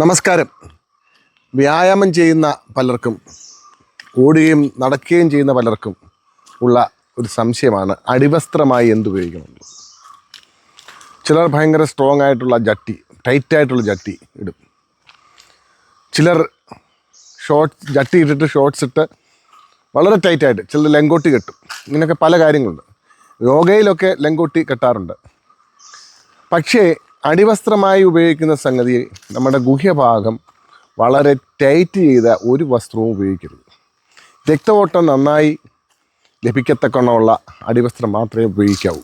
നമസ്കാരം. വ്യായാമം ചെയ്യുന്ന പലർക്കും ഓടുകയും നടക്കുകയും ചെയ്യുന്ന പലർക്കും ഉള്ള ഒരു സംശയമാണ് അടിവസ്ത്രമായി എന്തുപയോഗിക്കണം ചിലർ ഭയങ്കര സ്ട്രോങ് ആയിട്ടുള്ള ജട്ടി ടൈറ്റ് ആയിട്ടുള്ള ജട്ടി ഇടും. ചിലർ ഷോർട്ട് ജട്ടി ഇട്ടിട്ട് ഷോർട്ട്സ് ഇട്ട് വളരെ ടൈറ്റായിട്ട് ചിലർ ലെങ്കോട്ടി കെട്ടും. ഇങ്ങനെയൊക്കെ പല കാര്യങ്ങളുണ്ട്. യോഗയിലൊക്കെ ലെങ്കോട്ടി കെട്ടാറുണ്ട്. പക്ഷേ അടിവസ്ത്രമായി ഉപയോഗിക്കുന്ന സംഗതി നമ്മുടെ ഗുഹ്യഭാഗം വളരെ ടൈറ്റ് ചെയ്ത ഒരു വസ്ത്രവും ഉപയോഗിക്കരുത്. രക്തഓട്ടം നന്നായി ലഭിക്കത്തക്കണമുള്ള അടിവസ്ത്രം മാത്രമേ ഉപയോഗിക്കാവൂ.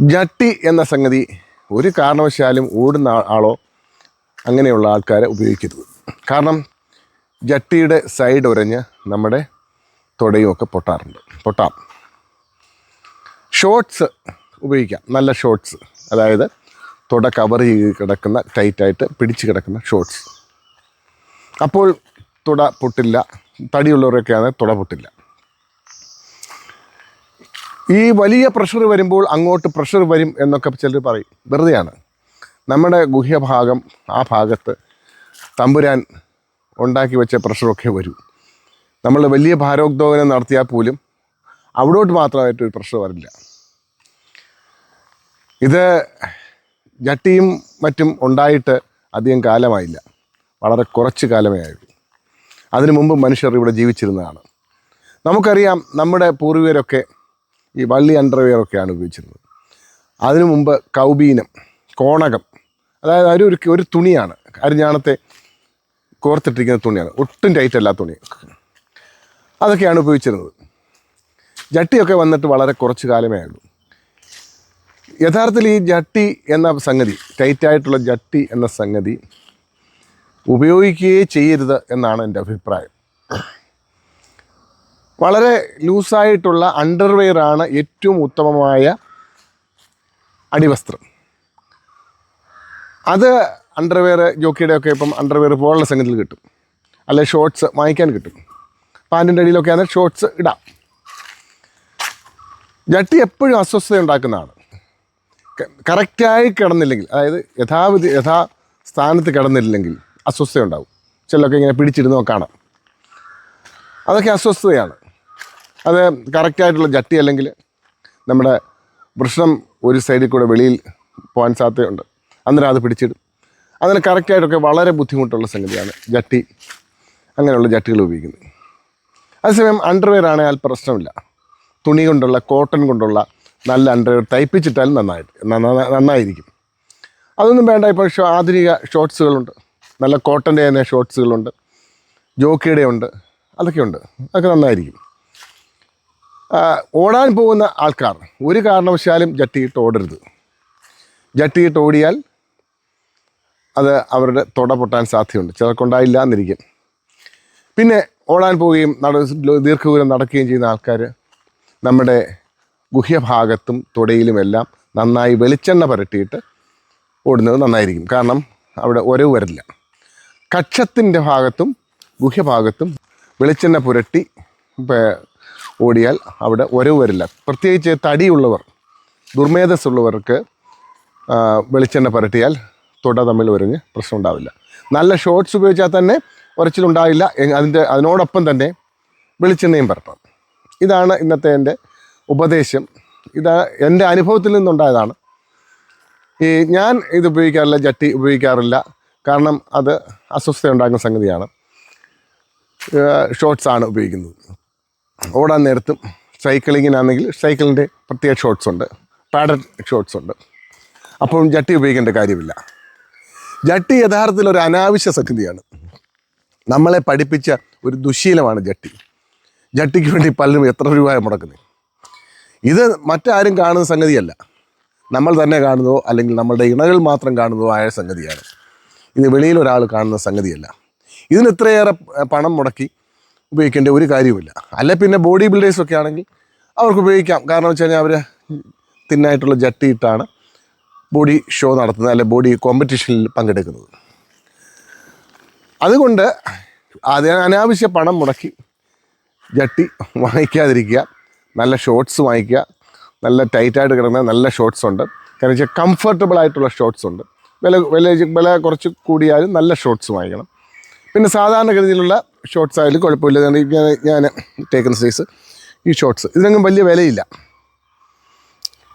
ജട്ടി എന്ന സംഗതി ഒരു കാരണവശാലും ഓടുന്ന ആളോ അങ്ങനെയുള്ള ആൾക്കാരെ ഉപയോഗിക്കരുത്. കാരണം ജട്ടിയുടെ സൈഡ് ഉരഞ്ഞ് നമ്മുടെ തുടയും ഒക്കെ പൊട്ടാറുണ്ട്. പൊട്ടാം. ഷോർട്സ് ഉപയോഗിക്കാം. നല്ല ഷോർട്സ് അതായത് തുട കവർ ചെയ്ത് കിടക്കുന്ന ടൈറ്റായിട്ട് പിടിച്ച് കിടക്കുന്ന ഷോർട്ട്സ് അപ്പോൾ തുട പൊട്ടില്ല. തടിയുള്ളവരൊക്കെയാണ് തുട പൊട്ടില്ല. ഈ വലിയ പ്രഷർ വരുമ്പോൾ അങ്ങോട്ട് പ്രഷർ വരും എന്നൊക്കെ ചിലർ പറയും. വെറുതെയാണ്. നമ്മുടെ ഗുഹ്യഭാഗം ആ ഭാഗത്ത് തമ്പുരാൻ ഉണ്ടാക്കി വെച്ച പ്രഷറൊക്കെ വരും. നമ്മൾ വലിയ ഭാരോദ്വോഗനം നടത്തിയാൽ പോലും അവിടോട്ട് മാത്രമായിട്ട് ഒരു പ്രഷർ വരില്ല. ഇത് ജട്ടിയും മറ്റും ഉണ്ടായിട്ട് അധികം കാലമായില്ല. വളരെ കുറച്ച് കാലമേ ആയുള്ളൂ. അതിനു മുമ്പ് മനുഷ്യർ ഇവിടെ ജീവിച്ചിരുന്നതാണ്. നമുക്കറിയാം നമ്മുടെ പൂർവികരൊക്കെ ഈ വള്ളി അണ്ടർവെയറൊക്കെയാണ് ഉപയോഗിച്ചിരുന്നത്. അതിനു മുമ്പ് കൗബീനം കോണകം അതായത് അരി ഒരു- ഒരു തുണിയാണ്. അരിഞ്ഞാണത്തെ കോർത്തിട്ടിരിക്കുന്ന തുണിയാണ്. ഒട്ടും ടൈറ്റ് അല്ല തുണി. അതൊക്കെയാണ് ഉപയോഗിച്ചിരുന്നത്. ജട്ടിയൊക്കെ വന്നിട്ട് വളരെ കുറച്ച് കാലമേ ആയുള്ളൂ. യഥാർത്ഥത്തിൽ ഈ ജട്ടി എന്ന സംഗതി ടൈറ്റായിട്ടുള്ള ജട്ടി എന്ന സംഗതി ഉപയോഗിക്കുകയേ ചെയ്യരുത് എന്നാണ് എന്റെ അഭിപ്രായം. വളരെ ലൂസായിട്ടുള്ള അണ്ടർവെയർ ആണ് ഏറ്റവും ഉത്തമമായ അടിവസ്ത്രം. അത് അണ്ടർവെയർ ജോക്കിയുടെ ഒക്കെ ഇപ്പം അണ്ടർവെയർ പോലുള്ള സംഗതിയിൽ കിട്ടും. അല്ലെ ഷോർട്സ് വാങ്ങിക്കാൻ കിട്ടും. പാന്റിന്റെ അടിയിലൊക്കെ ആണെങ്കിൽ ഷോർട്സ് ഇടാം. ജട്ടി എപ്പോഴും അസ്വസ്ഥത ഉണ്ടാക്കുന്നതാണ് കറക്റ്റായി കിടന്നില്ലെങ്കിൽ അതായത് യഥാവിധി യഥാ സ്ഥാനത്ത് കിടന്നില്ലെങ്കിൽ അസ്വസ്ഥത ഉണ്ടാവും ചിലൊക്കെ ഇങ്ങനെ പിടിച്ചിരുന്നോ കാണാം. അതൊക്കെ അസ്വസ്ഥതയാണ്. അത് കറക്റ്റായിട്ടുള്ള ജട്ടി അല്ലെങ്കിൽ നമ്മുടെ വൃഷ്ണം ഒരു സൈഡിൽ കൂടെ വെളിയിൽ പോകാൻ സാധ്യതയുണ്ട്. അന്നേരം അത് പിടിച്ചിടും. അതിന് കറക്റ്റായിട്ടൊക്കെ വളരെ ബുദ്ധിമുട്ടുള്ള സംഗതിയാണ് ജട്ടി. അങ്ങനെയുള്ള ജട്ടികൾ ഉപയോഗിക്കുന്നത്. അതേസമയം അണ്ടർവെയർ ആണെങ്കിൽ പ്രശ്നമില്ല. തുണി കൊണ്ടുള്ള കോട്ടൺ കൊണ്ടുള്ള നല്ല അണ്ടർ തയ്പ്പിച്ചിട്ടാൽ നന്നായിട്ട് നന്നാ- നന്നായിരിക്കും. അതൊന്നും വേണ്ട ഇപ്പോൾ ഷോ ആധുനിക ഷോർട്സുകളുണ്ട് നല്ല കോട്ടന്റെ തന്നെ ഷോർട്സുകളുണ്ട് ജോക്കിയുടെ ഉണ്ട്. അതൊക്കെ ഉണ്ട്. അതൊക്കെ നന്നായിരിക്കും. ഓടാൻ പോകുന്ന ആൾക്കാർ ഒരു കാരണവശാലും ജട്ടിയിട്ട് ഓടരുത്. ജട്ടിയിട്ട് ഓടിയാൽ അത് അവരുടെ തുട പൊട്ടാൻ സാധ്യതയുണ്ട്. ചിലർക്കുണ്ടായില്ല എന്നിരിക്കും പിന്നെ ഓടാൻ പോവുകയും നട ദീർഘദൂരം നടക്കുകയും ചെയ്യുന്ന ആൾക്കാർ നമ്മുടെ ഗുഹ്യഭാഗത്തും തുടയിലുമെല്ലാം നന്നായി വെളിച്ചെണ്ണ പുരട്ടിയിട്ട് ഓടുന്നത് നന്നായിരിക്കും. കാരണം അവിടെ ഒരവ് വരില്ല. കക്ഷത്തിന്റെ ഭാഗത്തും ഗുഹ്യഭാഗത്തും വെളിച്ചെണ്ണ പുരട്ടി ഓടിയാൽ അവിടെ ഒരവ് വരില്ല. പ്രത്യേകിച്ച് തടിയുള്ളവർ ദുർമേധസ്സുള്ളവർക്ക് വെളിച്ചെണ്ണ പുരട്ടിയാൽ തുട തമ്മിൽ ഒരിഞ്ഞ് പ്രശ്നം ഉണ്ടാവില്ല. നല്ല ഷോർട്സ് ഉപയോഗിച്ചാൽ തന്നെ ഉറച്ചിലുണ്ടാവില്ല അതിന്റെ അതിനോടൊപ്പം തന്നെ വെളിച്ചെണ്ണയും പരട്ടണം ഇതാണ് ഇന്നത്തെ എന്റെ ഉപദേശം. ഇത് എന്റെ അനുഭവത്തിൽ നിന്നുണ്ടായതാണ്. ഈ ഞാൻ ഇത് ഉപയോഗിക്കാറില്ല ജട്ടി ഉപയോഗിക്കാറില്ല. കാരണം അത് അസ്വസ്ഥത ഉണ്ടാക്കുന്ന സംഗതിയാണ്. ഷോർട്സ് ആണ് ഉപയോഗിക്കുന്നത്. ഓടാൻ നേരത്തും സൈക്കിളിങ്ങിനാണെങ്കിൽ സൈക്കിളിന്റെ പ്രത്യേക ഷോർട്സ് ഉണ്ട്. പാഡഡ് ഷോർട്സ് ഉണ്ട്. അപ്പോഴും ജട്ടി ഉപയോഗിക്കേണ്ട കാര്യമില്ല. ജട്ടി യഥാർത്ഥത്തിൽ ഒരു അനാവശ്യ സംഗതിയാണ് നമ്മളെ പഠിപ്പിച്ച ഒരു ദുശീലമാണ് ജട്ടി. ജട്ടിക്ക് വേണ്ടി പലരും എത്ര രൂപയാണ് മുടക്കുന്നത് ഇത് മറ്റാരും കാണുന്ന സംഗതിയല്ല. നമ്മൾ തന്നെ കാണുന്നതോ അല്ലെങ്കിൽ നമ്മളുടെ ഇണകൾ മാത്രം കാണുന്നതോ ആയ സംഗതിയാണ്. ഇത് വെളിയിൽ ഒരാൾ കാണുന്ന സംഗതിയല്ല. ഇതിന് ഇത്രയേറെ പണം മുടക്കി ഉപയോഗിക്കേണ്ട ഒരു കാര്യവുമില്ല. അല്ല പിന്നെ ബോഡി ബിൽഡേഴ്സൊക്കെ ആണെങ്കിൽ അവർക്ക് ഉപയോഗിക്കാം. കാരണം വെച്ച് കഴിഞ്ഞാൽ അവർ തിന്നായിട്ടുള്ള ജട്ടിയിട്ടാണ് ബോഡി ഷോ നടത്തുന്നത് അല്ലെ ബോഡി കോമ്പറ്റീഷനിൽ പങ്കെടുക്കുന്നത്. അതുകൊണ്ട് അത് അനാവശ്യ പണം മുടക്കി ജട്ടി വാങ്ങിക്കാതിരിക്കുക. നല്ല ഷോർട്സ് വാങ്ങിക്കുക. നല്ല ടൈറ്റായിട്ട് കിടക്കുന്ന നല്ല ഷോർട്സ് ഉണ്ട്. കാരണം വെച്ചാൽ കംഫർട്ടബിൾ ആയിട്ടുള്ള ഷോർട്സ് ഉണ്ട്. വില വില വില കുറച്ച് കൂടിയാലും നല്ല ഷോർട്സ് വാങ്ങിക്കണം. പിന്നെ സാധാരണഗതിയിലുള്ള ഷോർട്സ് ആയാലും കുഴപ്പമില്ല. ഞാൻ ഞാൻ ടേക്കുന്ന സൈസ് ഈ ഷോർട്സ് ഇതിനൊന്നും വലിയ വിലയില്ല.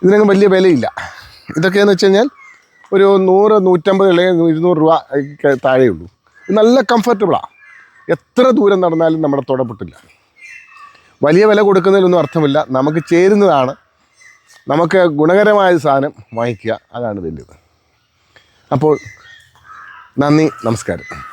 ഇതിനൊന്നും വലിയ വിലയില്ല. ഇതൊക്കെയെന്ന് വെച്ച് കഴിഞ്ഞാൽ ഒരു നൂറ് നൂറ്റമ്പത് അല്ലെങ്കിൽ ഇരുന്നൂറ് രൂപ താഴെയുള്ളൂ. നല്ല കംഫർട്ടബിളാണ് എത്ര ദൂരം നടന്നാലും നമ്മുടെ തുടപ്പെട്ടില്ല. വലിയ വില കൊടുക്കുന്നതിലൊന്നും അർത്ഥമില്ല. നമുക്ക് ചേരുന്നതാണ്. നമുക്ക് ഗുണകരമായ സാധനം വാങ്ങിക്കുക. അതാണ് വലുത് അപ്പോൾ നന്ദി നമസ്കാരം.